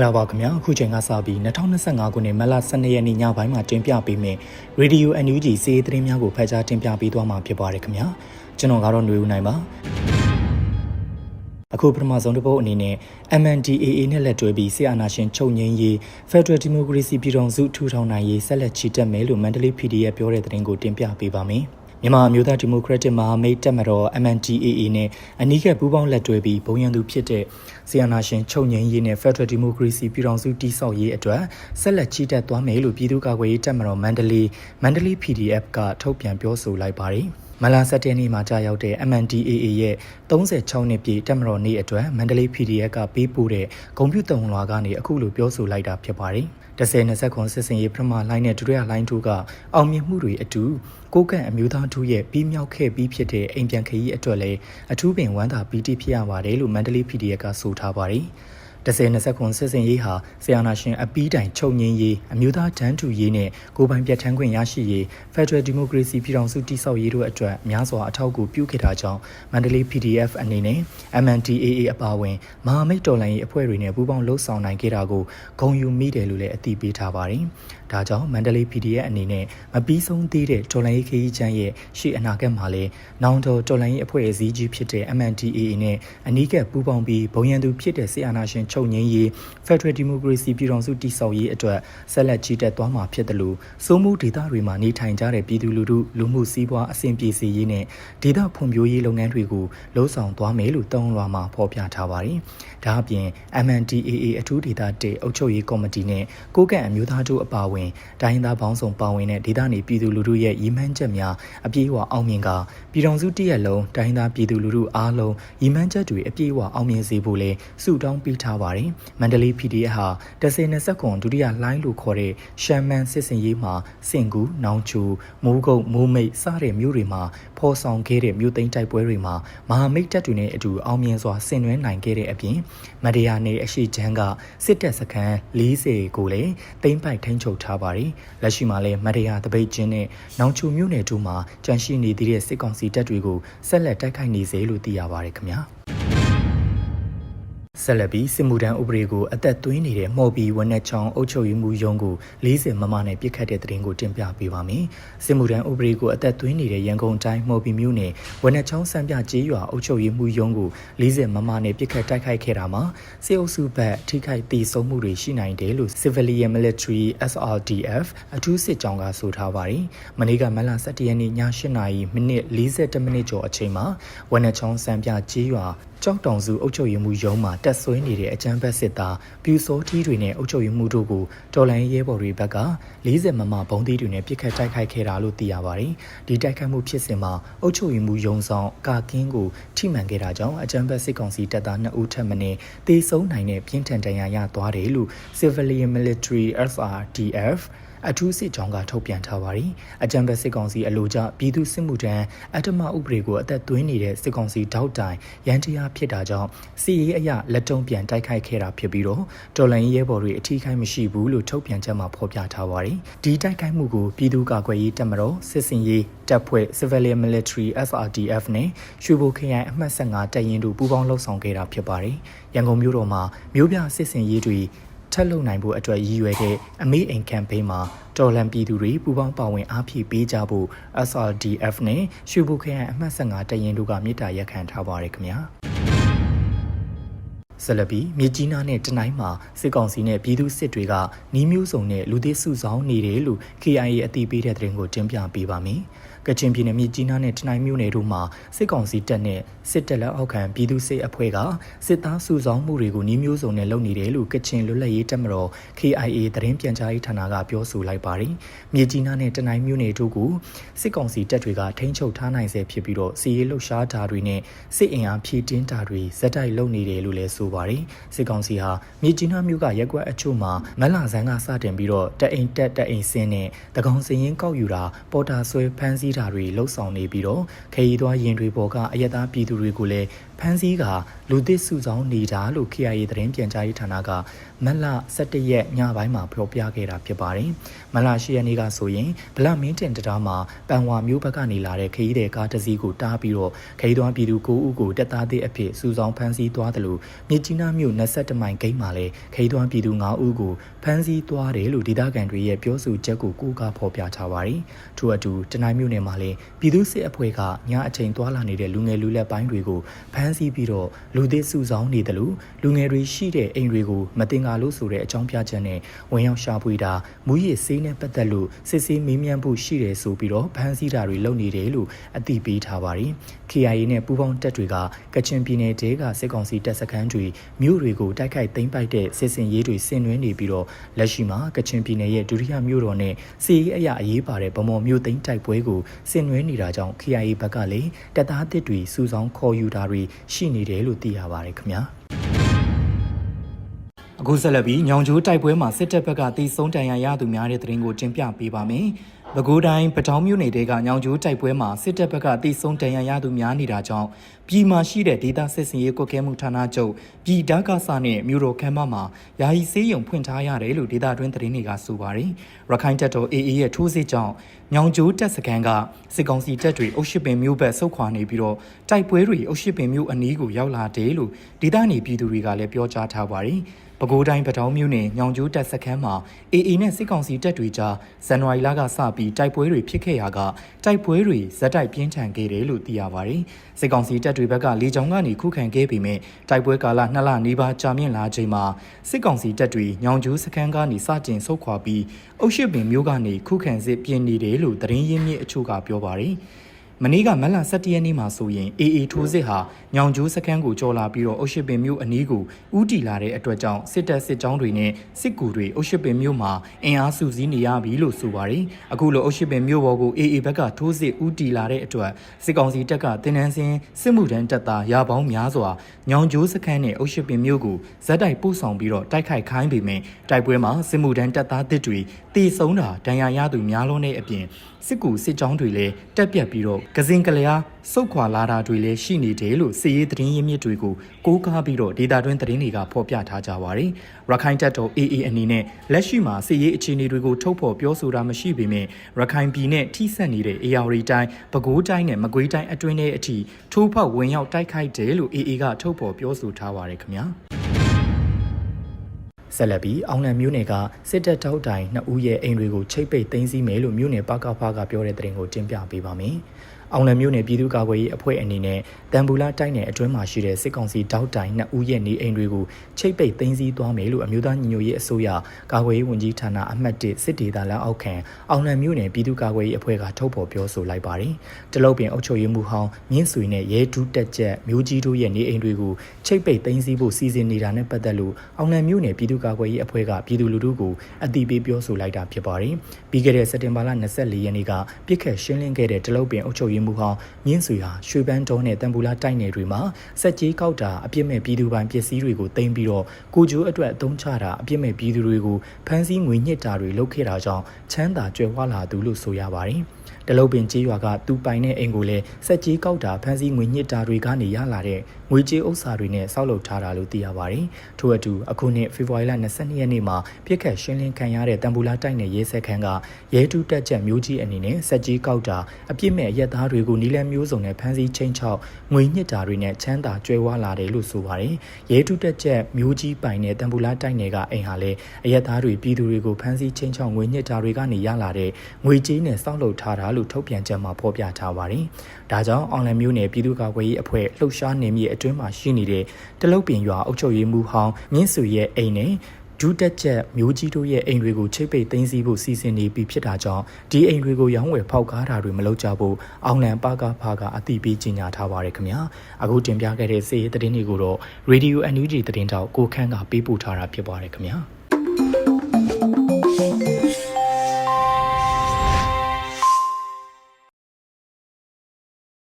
္ဂလာပါခင်ဗျာအခုချိန်ကစပြီး2025ခုနှစ်မတ်လ12ရက်နေ့ညပိုင်းမှာတင်ပြပေးမယ့် Radio NUG စီးရီးသတင်းများကိုဖတ်ကြားတင်ပြပေးသွားမှာဖြစ်ပါတယ်ခင်ဗျာကျွန်တော်ကတော့ຫນွေဦးနိုင်ပါအခုပထမဆုံးတစ်ပုတ်အနေနဲ့ MNDAA နဲ့လက်တွဲပြီးဆီအာနာရှင်ချုပ်ငင်းရေး Federal Democracy ပြည်ထောင်စုထူထောင်နိုင်ရေးဆက်လက်ချီတက်မယ်လို့မန္တလေး PDF ပြောတဲ့သတင်းကိုတင်ပြပေးပါမယ် မြန်မာအမျိုးသားဒီမိုကရက်တစ်မဟာမိတ်တပ်မတော် MNDAA နဲ့အနီးကပ်ပူးပေါင်းလက်တွဲပြီးဘုံရန်သူဖြစ်တဲ့ဆီယနာရှင်ချုပ်ငြိမ်းရေးနဲ့ Federal Democracy ပြည်ထောင်စုတည်ဆောက်ရေးအတွက်ဆက်လက်ချီတက်သွားမယ်လို့ပြည်သူ့ကာကွယ်ရေးတပ်မတော်မန္တလေးမန္တလေး PDF ကထုတ်ပြန်ပြောဆိုလိုက်ပါတယ်။ မလာဆက်တဲ့နေ့မှာကြာရောက်တဲ့ MNDAA ရဲ့36နှစ်ပြည့်တက်မတော်နေ့အတွက်မန္တလေး PDF ကပေးပို့တဲ့ဂုံပြူတုံလွာကနေအခုလိုပြောဆိုလိုက်တာဖြစ်ပါတယ်။10 20ခွန်စစ်စင်ရေးပထမလိုင်းနဲ့ဒုတိယလိုင်းတို့ကအောင်မြင်မှုတွေအတူကိုကန့်အမျိုးသားတို့ရဲ့ပြီးမြောက်ခဲ့ပြီးဖြစ်တဲ့အိမ်ပြန်ခရီးအတွက်လည်းအထူးပင်ဝမ်းသာပီတိဖြစ်ရပါတယ်လို့မန္တလေး PDF ကဆိုထားပါတယ်။ 10 20ခွန်စစ်စင်ရေးဟာဆီယနာရှင်အပီးတိုင်ချုပ်ငင်းရေးအမျိုးသားတန်းတူရေးနဲ့ကိုပိုင်ပြဋ္ဌာန်းခွင့်ရရှိရေး Federal Democracy ပြည်ထောင်စုတည်ဆောက်ရေးတို့အတွက်များစွာအထောက်အကူပြုခဲ့တာကြောင့်မန္တလေး PDF အနေနဲ့ MNDAA အပါအဝင်မဟာမိတ်တော်လှန်ရေးအဖွဲ့တွေနဲ့ပူးပေါင်းလှုပ်ဆောင်နိုင်ခဲ့တာကိုဂုဏ်ယူမိတယ်လို့လည်းအသိပေးထားပါတယ်။ ဒါကြောင့်မန္တလေး PDF အနေနဲ့မပြီးဆုံးသေးတဲ့တော်လှန်ရေးခရီးချမ်းရဲ့ရှေ့အနာဂတ်မှာလည်းနောင်တော်တော်လှန်ရေးအဖွဲ့အစည်းကြီးဖြစ်တဲ့ MNDAA နဲ့အနီးကပ်ပူးပေါင်းပြီးဘုံရန်သူဖြစ်တဲ့ဆီအာနာရှင်ချုပ်ငင်းရေး Federal Democracy ပြည်ထောင်စုတည်ဆောက်ရေးအတွက်ဆက်လက်ကြီးတက်သွားမှာဖြစ်တယ်လို့စိုးမှုဒေသတွေမှာနေထိုင်ကြတဲ့ပြည်သူလူထုလူမှုစီးပွားအဆင်ပြေစေရေးနဲ့ဒေသဖွံ့ဖြိုးရေးလုပ်ငန်းတွေကိုလှုံ့ဆော်သွားမယ်လို့တောင်းလွှာမှာဖော်ပြထားပါတယ်။ဒါအပြင် MNDAA အထူးဒေသတေအုပ်ချုပ်ရေးကော်မတီနဲ့ကိုကန့်အမျိုးသားတို့အပါအဝင်တိုင်းသားပေါင်းစုံပါဝင်တဲ့ဒေသနေပြည်သူလူထုရဲ့ရည်မှန်းချက်များအပြည့်အဝအောင်မြင်ကပြည်ထောင်စုတရက်လုံးတိုင်းသားပြည်သူလူထုအားလုံးရည်မှန်းချက်တွေအပြည့်အဝအောင်မြင်စေဖို့လဲဆုတောင်းပေးထားပါတယ်။မန္တလေး PDF ဟာ10-20ခွန်ဒုတိယလိုင်းလို့ခေါ်တဲ့ရှမ်းမန်စစ်စင်ရေးမှာစင်ကူနောင်ချူမိုးကုတ်မိုးမိတ်စတဲ့မြို့တွေမှာဖော်ဆောင်ခဲ့တဲ့မြို့သိမ်းတိုက်ပွဲတွေမှာမဟာမိတ်တပ်တွေနဲ့အတူအောင်မြင်စွာဆင်နွှဲနိုင်ခဲ့တဲ့အပြင်မဒီယာနယ်အရှိချမ်းကစစ်တပ်စခန်း40ကိုလည်းသိမ်းပိုက်ထိန်းချုပ်ထားပါတယ်။လက်ရှိမှာလည်းမဒီယာတပိတ်ချင်းနဲ့နောင်ချူမြို့နယ်တို့မှာကြန့်ရှိနေသေးတဲ့စစ်ကောင်စီတပ်တွေကိုဆက်လက်တိုက်ခိုက်နေစေလို့သိရပါတယ်ခင်ဗျာ။ ဆက်လက်ပြီးစစ်မှုထမ်းဥပဒေကိုအသက်သွင်းနေတဲ့မော်ဘီဝနက်ချောင်းအုပ်ချုပ်ရေးမှူးရုံးကို40မမနဲ့ပြစ်ခတ်တဲ့တဲ့ရင်ကိုတင်ပြပေးပါမယ်။စစ်မှုထမ်းဥပဒေကိုအသက်သွင်းနေတဲ့ရန်ကုန်တိုင်းမော်ဘီမြို့နယ်ဝနက်ချောင်းစံပြကျေးရွာအုပ်ချုပ်ရေးမှူးရုံးကို40မမနဲ့ပြစ်ခတ်တိုက်ခိုက်ခဲ့တာမှာစစ်အုပ်စုဘက်ထိခိုက်ဒေဆုံးမှုတွေရှိနိုင်တယ်လို့ Civilian Military SRDF အထူးစစ်ကြောင်းကဆိုထားပါတယ်။မနေ့ကမလ17ရက်နေ့ည8:00နာရီမိနစ်40မိနစ်ကျော်အချိန်မှာဝနက်ချောင်းစံပြကျေးရွာ ကြောက်တောင်စုအုပ်ချုပ်ရေးမှူးရုံးမှာတက်ဆွဲနေတဲ့အကြမ်းဖက်စစ်သားပြူစောထီးတွေနဲ့အုပ်ချုပ်ရေးမှူးတို့ကိုတော်လိုင်းရဲဘော်တွေဘက်က40မမဘုံသီးတွေနဲ့ပြစ်ခတ်တိုက်ခိုက်ခဲ့တာလို့သိရပါတယ်။ဒီတိုက်ခိုက်မှုဖြစ်စဉ်မှာအုပ်ချုပ်ရေးမှူးရုံးဆောင်ကာကင်းကိုထိမှန်ခဲ့တာကြောင့်အကြမ်းဖက်စစ်ကောင်စီတပ်သား2ဦးထပ်မံတေဆုံးနိုင်တဲ့ပြင်းထန်ဒဏ်ရာရသွားတယ်လို့ Civilian Military SRDF အထူးစစ်ကြောင်းကထုတ်ပြန်ထားပါတယ်။အကြံပေးစစ်ကောင်စီအလိုကျပြည်သူစစ်မှုထမ်းအထမဥပဒေကိုအသက်သွင်းနေတဲ့စစ်ကောင်စီတောက်တိုင်ရန်တရားဖြစ်တာကြောင့်စီရေးအရလက်တုံးပြန်တိုက်ခိုက်ခဲ့တာဖြစ်ပြီးတော့တော်လန်ရဲဘော်တွေအထီးခိုင်းမရှိဘူးလို့ထုတ်ပြန်ချက်မှာဖော်ပြထားပါတယ်။ဒီတိုက်ခိုက်မှုကိုပြည်သူ့ကာကွယ်ရေးတပ်မတော်စစ်စင်ရေးတပ်ဖွဲ့ Civilian Military SRDF နဲ့ရွှေဘိုခရိုင်အမှတ်15တပ်ရင်းတို့ပူးပေါင်းလှုပ်ဆောင်ခဲ့တာဖြစ်ပါတယ်။ရန်ကုန်မြို့တော်မှာမြို့ပြစစ်စင်ရေးတွေ ထက်လုံနိုင်ဖို့အတွက်ရည်ရွယ်တဲ့အမေးအိမ်ကမ်ပိန်းမှာတော်လန်ပြည်သူတွေပူးပေါင်းပါဝင်အားဖြည့်ပေးကြဖို့ SRDF နဲ့ရွှေဘုခရိုင်အမှတ်15တရင်တို့ကမြစ်တာရက်ခံထားပါရခင်ဗျာဆလဘီမြေကြီးနားနဲ့တနိုင်းမှာစစ်ကောင်စီနဲ့ပြည်သူစစ်တွေကနီးမျိုးစုံနဲ့လူသစ်စုဆောင်းနေတယ်လို့ KIA အသိပေးတဲ့သတင်းကိုတင်ပြပေးပါမယ်။ ကချင်ပြည်နယ်မြစ်ကြီးနားနဲ့တနိုင်းမြို့နယ်တို့မှာစစ်ကောင်စီတပ်နဲ့စစ်တပ်လက်အောက်ခံပြည်သူစစ်အဖွဲ့ကစစ်သားစုဆောင်းမှုတွေကိုနှီးမျိုးစုံနဲ့လုပ်နေတယ်လို့ကချင်လွတ်လပ်ရေးတပ်မတော် KIA သတင်းပြန်ကြားရေးဌာနကပြောဆိုလိုက်ပါတယ်။မြစ်ကြီးနားနဲ့တနိုင်းမြို့နယ်တို့ကိုစစ်ကောင်စီတပ်တွေကထိန်းချုပ်ထားနိုင်ဆဲဖြစ်ပြီးတော့စီရေးလှုပ်ရှားတာတွေနဲ့စစ်အင်အားဖြည့်တင်းတာတွေဇက်တိုက်လုပ်နေတယ်လို့လည်းဆိုပါတယ်။စစ်ကောင်စီဟာမြစ်ကြီးနားမြို့ကရက်ကွက်အချို့မှာမလဆန်းကစတင်ပြီးတော့တအိမ်တက်တအိမ်ဆင်းနဲ့တကောင်စရင်ကောက်ယူတာပေါ်တာဆွဲဖမ်းဆီးတာတွေလှုပ်ဆောင်နေပြီးတော့ခရီးသွားရင်တွေပေါ်ကအယက်သားပြည်သူတွေကိုလည်း ဖဖမ်းဆီးကလူသစ်စုဆောင်နေတာလို့ KIA သတင်းပြန်ကြားရေးဌာနကမတ်လ17ရက်ညပိုင်းမှာဖော်ပြခဲ့တာဖြစ်ပါတယ်။မတ်လ10ရက်နေ့ကဆိုရင်ဗလမင်းတင်တရားမှာပန်ဝါမျိုးဘက်ကနေလာတဲ့ခရီးတဲ့ကားတစ်စီးကိုတားပြီးတော့ခရီးသွားပြည်သူ9ဦးကိုတက်သားသည့်အဖြစ်စုဆောင်ဖမ်းဆီးသွားတယ်လို့မြစ်ကြီးနားမြို့22မိုင်ဂိတ်မှာလည်းခရီးသွားပြည်သူ9ဦးကိုဖမ်းဆီးသွားတယ်လို့ဒေသခံတွေရဲ့ပြောဆိုချက်ကိုကိုးကားဖော်ပြထားပါတယ်။ထို့အတူတနိုင်းမြို့နယ်မှာလည်းပြည်သူစစ်အဖွဲ့ကညအချိန်သွားလာနေတဲ့လူငယ်လူလက်ပိုင်းတွေကိုဖမ်းဆီးပြီးတော့လူသစ်စုဆောင်နေတယ်လို့လူငယ်တွေရှိတဲ့အိမ်တွေကိုမတင်ကားလို့ဆိုတဲ့အကြောင်းပြချက်နဲ့ဝင်ရောက်ရှာဖွေတာမူရည်ဆေးနဲ့ပတ်သက်လို့စစ်ဆေးမေးမြန်းဖို့ရှိတယ်ဆိုပြီးတော့ဖမ်းဆီးတာတွေလုပ်နေတယ်လို့အသိပေးထားပါတယ်။ KIA နဲ့ပူးပေါင်းတပ်တွေကကချင်ပြည်နယ်တဲကစစ်ကောင်စီတပ်စခန်းတွေမြို့တွေကိုတိုက်ခိုက်သိမ်းပိုက်တဲ့စစ်စင်ရေးတွေဆင်နွှဲနေပြီးတော့လက်ရှိမှာကချင်ပြည်နယ်ရဲ့ဒုတိယမြို့တော်နဲ့စီရေးအရာအရေးပါတဲ့ဗမော်မြို့သိမ်းတိုက်ပွဲကိုဆင်နွှဲနေတာကြောင့် KIA ဘက်ကလည်းတပ်သားတစ်တွေစုဆောင်းခေါ်ယူတာတွေရှိနေတယ်လို့သိရပါတယ်ခင်ဗျာအခုဆက်လက်ပြီးညောင်ကျိုးတိုက်ပွဲမှာစစ်တပ်ဘက်ကတီးဆုံးတန်ရာရသူများတဲ့တရင်ကိုတင်ပြပေးပါမယ်။ ပဲခူးတိုင်းပထောင်မြို့နယ်တဲကညောင်ကျိုးတိုက်ပွဲမှာစစ်တပ်ဘက်ကတီးဆုံးတန်ရာရသူများနေတာကြောင့်ပြည်မှာရှိတဲ့ဒေသစစ်စင်ရေးကွက်ကဲမှုဌာနချုပ်ပြည်ဓာကဆနဲ့မြို့တော်ခမ်းမမှာယာယီစေးရုံဖွင့်ထားရတယ်လို့ဒေသတွင်းသတင်းတွေကဆိုပါတယ်။ရခိုင်တပ်တော် AA ရဲ့ထိုးစစ်ကြောင့်ညောင်ကျိုးတပ်စခန်းကစစ်ကောင်စီတပ်တွေအုပ်ရှိပင်မြို့ဘက်ဆုတ်ခွာနေပြီးတော့တိုက်ပွဲတွေအုပ်ရှိပင်မြို့အနီးကိုရောက်လာတယ်လို့ဒေသနေပြည်သူတွေကလည်းပြောကြားထားပါတယ်။ ပဲခူးတိုင်းပထောင်မြို့နယ်ညောင်ကျိုးတပ်စခန်းမှာ AA နဲ့စစ်ကောင်စီတပ်တွေကြားဇန်နဝါရီလကစပြီးတိုက်ပွဲတွေဖြစ်ခဲ့ရာကတိုက်ပွဲတွေဇက်တိုက်ပြင်းထန်ခဲ့တယ်လို့သိရပါတယ်။စစ်ကောင်စီတပ်တွေဘက်ကလေကြောင်းကနေခုခံခဲ့ပေမဲ့တိုက်ပွဲကာလ2လနီးပါးကြာမြင့်လာချိန်မှာစစ်ကောင်စီတပ်တွေညောင်ကျိုးစခန်းကနေစတင်ဆုတ်ခွာပြီးအုပ်ရှိပင်မြို့ကနေခုခံစစ်ပြင်နေတယ်လို့သတင်းရင်းမြစ်အချို့ကပြောပါတယ်။ မနေ့ကမက်လ17ရက်နေ့မှာဆိုရင် AA ထိုးစစ်ဟာညောင်ကျိုးစခန်းကိုကျော်လာပြီးတော့အုတ်ရှိပင်မြို့အနီးကိုဥတီလာတဲ့အတွက်ကြောင့်စစ်တပ်စစ်ကြောင်းတွေနဲ့စစ်ကူတွေအုတ်ရှိပင်မြို့မှာအင်အားစုစည်းနေရပြီလို့ဆိုပါတယ်အခုလိုအုတ်ရှိပင်မြို့ပေါ်ကို AA ဘက်ကထိုးစစ်ဥတီလာတဲ့အတွက်စစ်ကောင်စီတပ်ကတင်နန်းစင်းစစ်မှုထမ်းတပ်သားရာပေါင်းများစွာညောင်ကျိုးစခန်းနဲ့အုတ်ရှိပင်မြို့ကိုဇက်တိုက်ပို့ဆောင်ပြီးတော့တိုက်ခိုက်ခိုင်းပေမဲ့တိုက်ပွဲမှာစစ်မှုထမ်းတပ်သားတစ်တွေတေဆုံးတာဒဏ်ရာရသူများလုံးတဲ့အပြင်စစ်ကူစစ်ကြောင်းတွေလည်းတက်ပြတ်ပြီးတော့ကစင်ကလျာစုတ်ခွာလာတာတွေလည်းရှိနေတယ်လို့စစ်ရေးသတင်းရင်းမြစ်တွေကိုကိုးကားပြီးတော့ဒေတာတွင်းသတင်းတွေကဖော်ပြထားကြပါတယ်။ရခိုင်တပ်တော် AA အနေနဲ့လက်ရှိမှာစစ်ရေးအခြေအနေတွေကိုထုတ်ဖော်ပြောဆိုတာမရှိပေမဲ့ရခိုင်ပြည်နဲ့ထိစပ်နေတဲ့ AR တိုင်းပဲခူးတိုင်းနဲ့မကွေးတိုင်းအတွင်းထဲအထိထိုးဖောက်ဝင်ရောက်တိုက်ခိုက်တယ်လို့ AA ကထုတ်ဖော်ပြောဆိုထားပါတယ်ခင်ဗျာ။ဆက်လက်ပြီးအောင်လံမျိုးနယ်ကစစ်တပ်တောက်တိုင်နှစ်ဦးရဲ့အိမ်တွေကိုချိတ်ပိတ်သိမ်းဆည်းမယ်လို့မျိုးနယ်ပကဖကပြောတဲ့တဲ့ရင်ကိုတင်ပြပေးပါမယ်။ အောင်လံမျိုးနယ်ပြည်သူ့ကာကွယ်ရေးအဖွဲ့အနေနဲ့တန်ဘူလာတိုက်နယ်အတွင်းမှာရှိတဲ့စစ်ကောင်စီတောက်တိုင်နှစ်ဦးရဲ့နေအိမ်တွေကိုချိတ်ပိတ်သိမ်းဆည်းသွားမယ်လို့အမျိုးသားညီညွတ်ရေးအစိုးရကာကွယ်ရေးဝန်ကြီးဌာနအမှတ်၁စစ်ဒေသလက်အောက်ခံအောင်လံမျိုးနယ်ပြည်သူ့ကာကွယ်ရေးအဖွဲ့ကထုတ်ဖော်ပြောဆိုလိုက်ပါတယ်။တလုတ်ပင်အုပ်ချုပ်ရေးမှူးဟောင်းမြင့်ဆွေနဲ့ရဲဒူးတက်ချက်မျိုးကြီးတို့ရဲ့နေအိမ်တွေကိုချိတ်ပိတ်သိမ်းဆည်းဖို့စီစဉ်နေတာနဲ့ပတ်သက်လို့အောင်လံမျိုးနယ်ပြည်သူ့ကာကွယ်ရေးအဖွဲ့ကပြည်သူလူထုကိုအတိပေးပြောဆိုလိုက်တာဖြစ်ပါတယ်။ပြီးခဲ့တဲ့စက်တင်ဘာလ24ရက်နေ့ကပြစ်ခတ်ရှင်းလင်းခဲ့တဲ့တလုတ်ပင်အုပ်ချုပ်ရေးရေးမှူးဟောင်းမြင့်ဆွေဟာရွှေပန်းတုံးနဲ့တန်ပူလာတိုက်နယ်တွေမှာစက်ကြီးကောက်တာအပြစ်မဲ့ပြည်သူပိုင်ပစ္စည်းတွေကိုတင်ပြီးတော့ကိုကျိုးအတွက်အသုံးချတာအပြစ်မဲ့ပြည်သူတွေကိုဖမ်းဆီးငွေညှစ်တာတွေလုပ်ခဲ့တာကြောင့်ချမ်းသာကြွယ်ဝလာသူလို့ဆိုရပါတယ်။တလုတ်ပင်ကြေးရွာကသူပိုင်တဲ့အိမ်ကိုလည်းစက်ကြီးကောက်တာဖမ်းဆီးငွေညှစ်တာတွေကနေရလာတဲ့ ငွေကြေးဥစ္စာတွေနဲ့ဆောက်လုပ်ထားတာလို့သိရပါတယ်။ထို့အတူအခုနှစ်ဖေဖော်ဝါရီလ22ရက်နေ့မှာပြစ်ခတ်ရှင်းလင်းခံရတဲ့တံပူလာတိုက်နယ်ရဲစခန်းကရဲတူတက်ချက်မျိုးကြီးအနေနဲ့စက်ကြီးကောက်တာအပြစ်မဲ့ရက်သားတွေကိုနီလန်မျိုးစုံနဲ့ဖမ်းဆီးချင်းချောက်ငွေညှစ်တာတွေနဲ့ချမ်းသာကြွယ်ဝလာတယ်လို့ဆိုပါတယ်။ရဲတူတက်ချက်မျိုးကြီးပိုင်တဲ့တံပူလာတိုက်နယ်ကအိမ်ဟာလည်းအရက်သားတွေပြည်သူတွေကိုဖမ်းဆီးချင်းချောက်ငွေညှစ်တာတွေကနေရလာတဲ့ငွေကြေးနဲ့ဆောက်လုပ်ထားတာလို့ထုတ်ပြန်ချက်မှာဖော်ပြထားပါတယ်။ဒါကြောင့်အောင်လံမျိုးနယ်ပြည်သူ့ကာကွယ်ရေးအဖွဲ့လှုပ်ရှားနေမြေအတွင်းမှာရှိနေတဲ့တလုတ်ပင်ရွာအုပ်ချုပ်ရေးမှူးဟောင်းမြင့်စုရဲ့အိမ်နဲ့ဒုတက်ချက်မျိုးကြီးတို့ရဲ့အိမ်တွေကိုချိတ်ပိတ်သိမ်းဆည်းဖို့စီစဉ်နေပြီဖြစ်တာကြောင့်ဒီအိမ်တွေကိုရောင်းဝယ်ဖောက်ကားတာတွေမလုပ်ကြဖို့အောင်လံပါကဖာကအသိပေးကြေညာထားပါရခင်ဗျာအခုတင်ပြခဲ့တဲ့စီးရီးသတင်းတွေကိုတော့ Radio NUG သတင်းတောက်ကိုခန့်ကပေးပို့ထားတာဖြစ်ပါတယ်ခင်ဗျာ